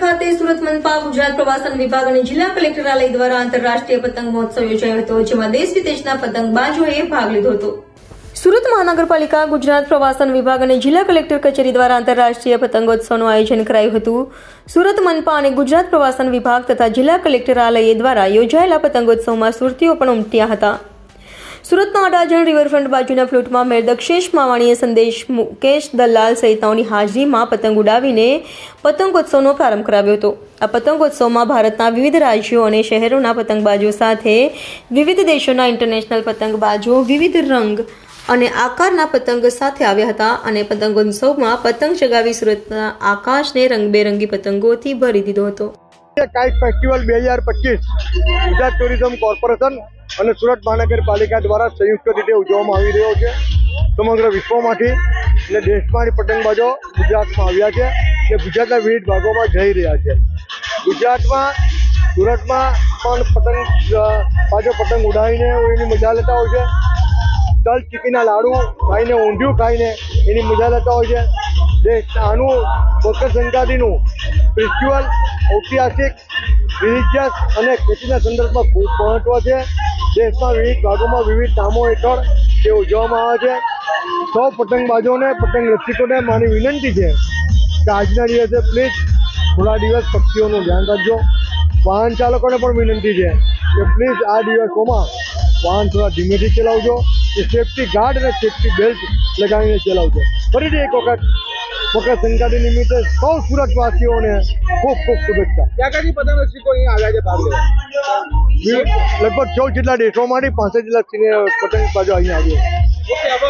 ખાતે સુરત મનપા ગુજરાત પ્રવાસન વિભાગ અને જિલ્લા કલેક્ટરાલય દ્વારા આંતરરાષ્ટ્રીય પતંગ મહોત્સવ યોજાયો હતો, જેમાં દેશ વિદેશના પતંગબાજોએ ભાગ લીધો હતો. સુરત મહાનગરપાલિકા, ગુજરાત પ્રવાસન વિભાગ અને જિલ્લા કલેક્ટર કચેરી દ્વારા આંતરરાષ્ટ્રીય પતંગોત્સવનું આયોજન કરાયું હતું. સુરત મનપા અને ગુજરાત પ્રવાસન વિભાગ તથા જિલ્લા કલેક્ટરાલય દ્વારા યોજાયેલા પતંગોત્સવમાં સુરતીઓ પણ ઉમટ્યા હતા. સુરતના અડાજણ રિવરફ્રન્ટ બાજુના ફ્લોટમાં મેયર દક્ષેશ માવાણીએ સંદેશ મુકેશ દલાલ સહિતનાઓની હાજરીમાં પતંગ ઉડાવીને પતંગોત્સવનો પ્રારંભ કરાવ્યો હતો. આ પતંગોત્સવમાં ભારતના વિવિધ રાજ્યો અને શહેરોના પતંગબાજો સાથે વિવિધ દેશોના ઇન્ટરનેશનલ પતંગબાજો, વિવિધ રંગ અને આકારના પતંગ સાથે આવ્યા હતા અને પતંગોત્સવમાં પતંગ ચગાવી સુરતના આકાશને રંગબેરંગી પતંગોથી ભરી દીધો હતો. કાઇટ ફેસ્ટિવલ બે હજાર પચીસ, ગુજરાત ટુરિઝમ કોર્પોરેશન અને સુરત મહાનગરપાલિકા દ્વારા સંયુક્ત રીતે ઉજવવામાં આવી રહ્યો છે. સમગ્ર વિશ્વમાંથી એટલે દેશમાંથી પતંગબાજો ગુજરાતમાં આવ્યા છે અને ગુજરાતના વિવિધ ભાગોમાં જઈ રહ્યા છે. ગુજરાતમાં, સુરતમાં પણ પતંગ પાછો પતંગ ઉડાવીને એની મજા લેતા હોય છે. તલ, ચીકીના લાડુ ખાઈને, ઊંધિયું ખાઈને એની મજા લેતા હોય છે. દેશ આનું મકર સંક્રાંતિનું ફેસ્ટિવલ ઐતિહાસિક રિલિજિયસ અને ખેતીના સંદર્ભમાં ખૂબ મહત્વ છે. દેશના વિવિધ ભાગોમાં વિવિધ નામો હેઠળ તે ઉજવવામાં આવે છે. સૌ પતંગબાજોને પતંગ રસિકોને મારી વિનંતી છે કે આજના દિવસે પ્લીઝ થોડા દિવસ પક્ષીઓનું ધ્યાન રાખજો. વાહન ચાલકોને પણ વિનંતી છે કે પ્લીઝ આ દિવસોમાં વાહન થોડા ધીમેથી ચલાવજો. કે સેફટી ગાર્ડ અને સેફટી બેલ્ટ લગાવીને ચલાવજો. ફરીથી એક વખત મકર સંક્રાંતિ નિમિત્તે સૌ સુરતવાસીઓને ખૂબ ખૂબ શુભેચ્છા. ક્યાંથી રસિકો અહીંયા આવ્યા છે ભાગ લેવા? લગભગ ચૌદ જેટલા દેશોમાંથી પાંસઠ જેટલા પતંગ બાજુ અહીંયા આવ્યા.